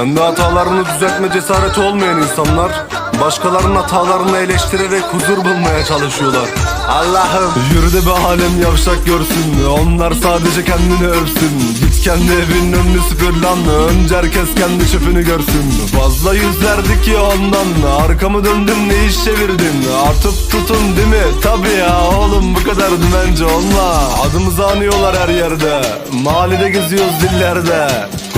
Kendi hatalarını düzeltme cesareti olmayan insanlar Başkalarının hatalarını eleştirerek huzur bulmaya çalışıyorlar. Allah'ım. Yürü de be alem yavşak görsün Onlar sadece kendini övsün. Git kendi evinin önünü süpür lan Önce herkes kendi çöpünü görsün. Fazla yüz verdik ya ondan Arkamı döndüm ne iş çevirdin? Atıp tutun değil mi? Tabi ya oğlum bu kadar dümenci olma. Adımızı anıyorlar her yerde Mahallede geziyoruz dillerde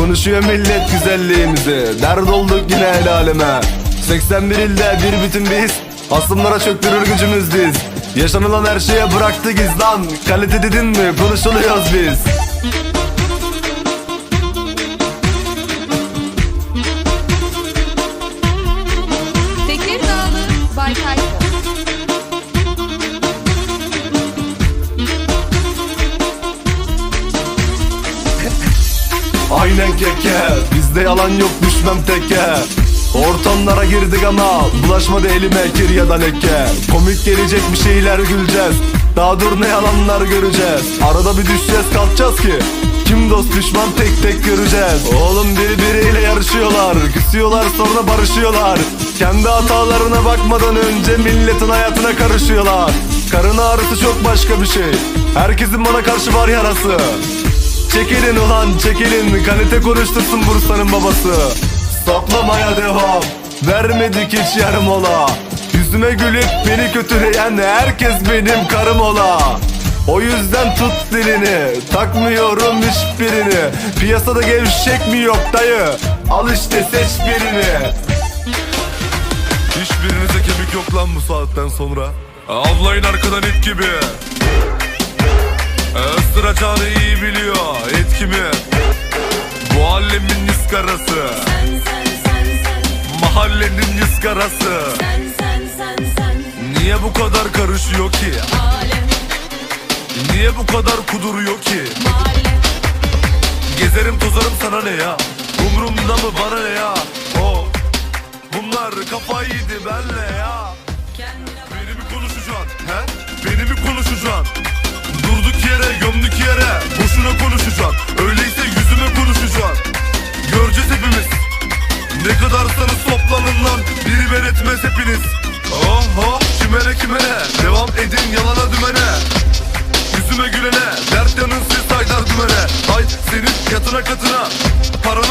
Konuşuyor millet güzelliğimizi. Dert olduk yine el aleme. 81 ilde bir bütün biz. Asımlara çöktürür gücümüz diz Yaşanılan her şeye bıraktı gizlan Kalite dedin mi? Konuşuluyoruz biz keke. Bizde yalan yok düşmem teke. Ortamlara girdik ama Bulaşmadı elime kir ya da leke. Komik gelecek bir şeyler güleceğiz. Daha dur ne yalanlar göreceğiz. Arada bir düşeceğiz kalkacağız ki kim dost düşman tek tek göreceğiz. Oğlum biri biriyle yarışıyorlar Küsüyorlar sonra barışıyorlar. Kendi hatalarına bakmadan önce milletin hayatına karışıyorlar. Karın ağrısı çok başka bir şey. Herkesin bana karşı var yarası Çekilin ulan çekilin. Kalite konuştursun Bursa'nın babası. Saplamaya devam. Vermedik hiç yarım ola. Yüzüme gülüp beni kötüleyen Herkes benim karım ola. O yüzden tut dilini Takmıyorum hiçbirini. Piyasada gevşek mi yok dayı? Al işte seç birini. Hiçbirinize kemik yok lan bu saatten sonra. Avlayın arkadan it gibi Isıracağını iyi biliyor etkimi Bu alemin niskarası Mahallenin niskarası Niye bu kadar karışıyor ki? Niye bu kadar kuduruyor ki? Gezerim tozarım sana ne ya? Umrumda mı bana ne ya? Oh. Bunlar kafayı yedi benle ya etmez hepiniz. Oh oh kümene kümene Devam edin yalana dümene. Yüzüme gülene Dert yanın siz saydar dümene. Hay senin katına katına Para